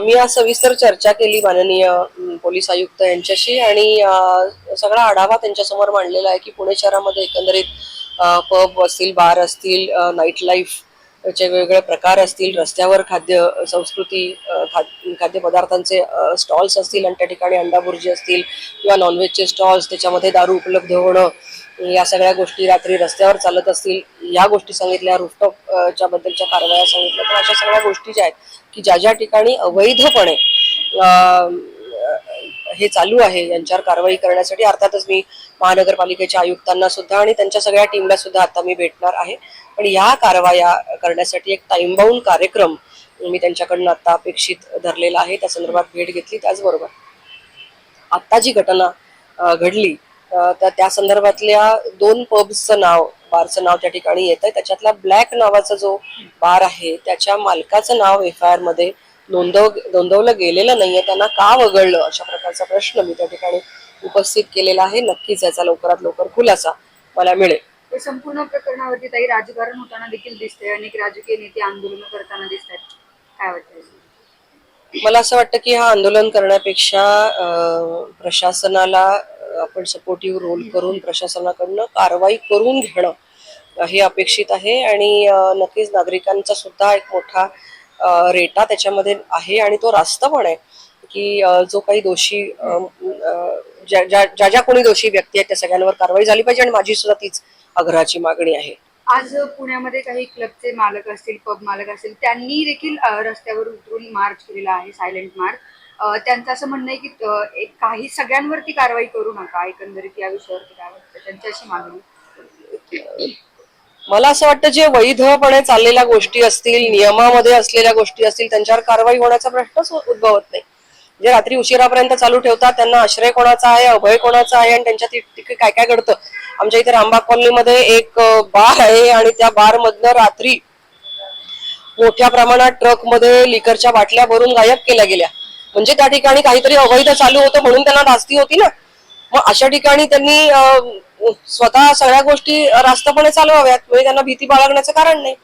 मी आज सविस्तर चर्चा केली माननीय पोलीस आयुक्त यांच्याशी आणि सगळा आढावा त्यांच्यासमोर मांडलेला आहे की पुणे शहरामध्ये एकंदरीत पब असतील बार असतील नाईट लाईफ चे वेगवेगळे प्रकार असतील रस्त्यावर खाद्य संस्कृती खाद्य खाद्यपदार्थांचे स्टॉल्स असतील आणि त्या ठिकाणी अंडाबुर्जी असतील किंवा नॉनव्हेजचे स्टॉल्स त्याच्यामध्ये दारू उपलब्ध होणं या सगळ्या गोष्टी रात्री रस्त्यावर चालत असतील या गोष्टी सांगितल्या रूफटॉपच्या बद्दलच्या कारवाया सांगितल्या तर अशा सगळ्या गोष्टी ज्या आहेत की ज्या ज्या ठिकाणी अवैधपणे हे चालू आहे यांच्यावर कारवाई करण्यासाठी. अर्थातच मी महानगरपालिकेच्या आयुक्तांना सुद्धा आणि त्यांच्या सगळ्या टीमला सुद्धा आता मी भेटणार आहे. पण या कारवाया करण्यासाठी एक टाईमबाऊन कार्यक्रम मी त्यांच्याकडनं आता अपेक्षित धरलेला आहे. त्या संदर्भात भेट घेतली. त्याचबरोबर आत्ता जी घटना घडली तर त्या संदर्भातल्या दोन पब्सचं नाव बारचं नाव त्या ठिकाणी येत आहे त्याच्यातला ब्लॅक नावाचा जो बार आहे त्याच्या मालकाचं नाव एफ आय आरमध्ये नोंदव नोंदवलं गेलेलं नाहीये. त्यांना का वगळलं? अशा प्रकारचा प्रश्न मी त्या ठिकाणी उपस्थित केलेला आहे. नक्कीच याचा लवकरात लवकर खुलासा मला मिळेल. संपूर्ण प्रकरणावरती ताई राजकारण होताना देखील दिसतंय. अनेक राजकीय नेते आंदोलन करताना दिसत आहेत काय वाटतंय? मला असं वाटतं की हा आंदोलन करण्यापेक्षा प्रशासनाला आपण सपोर्टिव्ह रोल करून प्रशासनाकडनं कारवाई करून घेणं हे अपेक्षित आहे. आणि नक्कीच नागरिकांचा सुद्धा एक मोठा रेटा त्याच्यामध्ये आहे आणि तो रास्त पण आहे की जो काही दोषी ज्या ज्या कोणी दोषी व्यक्ती आहेत त्या सगळ्यांवर कारवाई झाली पाहिजे आणि माझी सुद्धा तीच आग्रहाची मागणी आहे. आज पुण्यामध्ये काही क्लबचे मालक असतील पब मालक असतील त्यांनी देखील रस्त्यावर उतरून मार्च केलेला आहे सायलेंट मार्च. त्यांचं असं म्हणणं आहे की काही सगळ्यांवरती कारवाई करू नका एकंदरीत या विषयावरती काय वाटतं? त्यांची अशी मागणी. मला असं वाटतं जे वैधपणे चाललेल्या गोष्टी असतील नियमामध्ये असलेल्या गोष्टी असतील त्यांच्यावर कारवाई होण्याचा प्रश्नच उद्भवत नाही. जे रात्री उशिरापर्यंत चालू ठेवतात त्यांना आश्रय कोणाचा आहे अभय कोणाचा आहे आणि त्यांच्या काय काय घडतं? आमच्या इथे रामबाग कॉलनीमध्ये एक बार आहे आणि त्या बार मधनं रात्री मोठ्या प्रमाणात ट्रकमध्ये लिकरच्या बाटल्या भरून गायब केल्या गेल्या. म्हणजे त्या ठिकाणी काहीतरी अवैध चालू होतं म्हणून त्यांना धास्ती होती ना? मग अशा ठिकाणी त्यांनी स्वतः सगळ्या गोष्टी रास्तपणे चालवाव्यात. म्हणजे त्यांना भीती बाळगण्याचं कारण नाही.